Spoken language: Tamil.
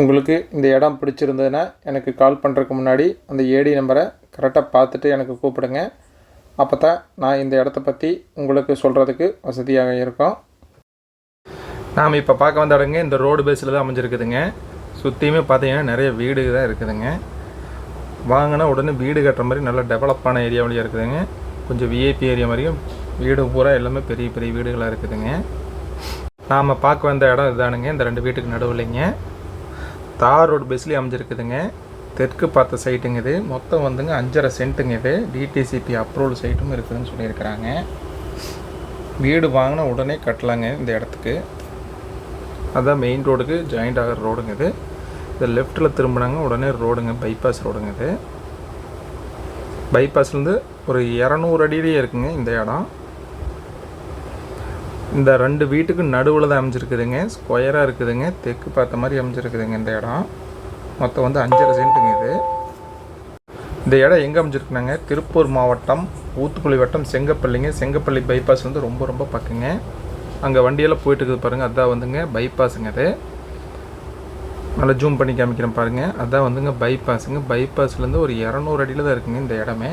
உங்களுக்கு இந்த இடம் பிடிச்சிருந்ததுன்னா எனக்கு கால் பண்ணுறதுக்கு முன்னாடி அந்த ஏடி நம்பரை கரெக்டாக பார்த்துட்டு எனக்கு கூப்பிடுங்க. அப்போ தான் நான் இந்த இடத்த பற்றி உங்களுக்கு சொல்கிறதுக்கு வசதியாக இருக்கும். நாம் இப்போ பார்க்க வந்த இடங்க இந்த ரோடு பேஸில் தான் அமைஞ்சிருக்குதுங்க. சுற்றியுமே பார்த்தீங்கன்னா நிறைய வீடு தான் இருக்குதுங்க. வாங்கினா உடனே வீடு கட்டுற மாதிரி நல்ல டெவலப்பான ஏரியா இருக்குதுங்க. கொஞ்சம் விஐபி ஏரியா மாதிரியும் வீடு பூரா எல்லாமே பெரிய பெரிய வீடுகளாக இருக்குதுங்க. நாம் பார்க்க வந்த இடம் இதானுங்க. இந்த ரெண்டு வீட்டுக்கு நடுவில்லைங்க தார் ரோடு பஸ்லேயே அமைஞ்சிருக்குதுங்க. தெற்கு பார்த்த சைட்டுங்க இது. மொத்தம் வந்துங்க அஞ்சரை சென்ட்டுங்க இது. டிடிசிபி அப்ரூவல் சைட்டும் இருக்குதுன்னு சொல்லியிருக்கிறாங்க. வீடு வாங்கினா உடனே கட்டலாங்க இந்த இடத்துக்கு. அதான் மெயின் ரோடுக்கு ஜாயிண்ட் ஆகிற ரோடுங்க இது. இது லெஃப்ட்டில் திரும்பினாங்க உடனே ரோடுங்க பைபாஸ் ரோடுங்க இது. பைபாஸ்லேருந்து ஒரு இரநூறு அடியிலேயே இருக்குங்க இந்த இடம். இந்த ரெண்டு வீட்டுக்கு நடுவில் தான் அமைஞ்சிருக்குதுங்க. ஸ்கொயராக இருக்குதுங்க. தெற்கு பார்த்த மாதிரி அமைஞ்சிருக்குதுங்க இந்த இடம். மொத்தம் வந்து அஞ்சரை சென்ட்டுங்க இது. இந்த இடம் எங்கே அமைஞ்சிருக்குனாங்க? திருப்பூர் மாவட்டம் ஊத்துக்குழி வட்டம் செங்கப்பள்ளிங்க. செங்கப்பள்ளி பைபாஸ் வந்து ரொம்ப ரொம்ப பக்கங்க. அங்கே வண்டியெல்லாம் போயிட்டு இருக்குது பாருங்கள் அதான் வந்துங்க பைபாஸுங்க அது நல்லா ஜூம் பண்ணி காமிக்கிறேன் பாருங்கள் அதான் வந்துங்க பைபாஸுங்க பைபாஸ்லேருந்து ஒரு இரநூறு அடியில் தான் இருக்குங்க இந்த இடமே.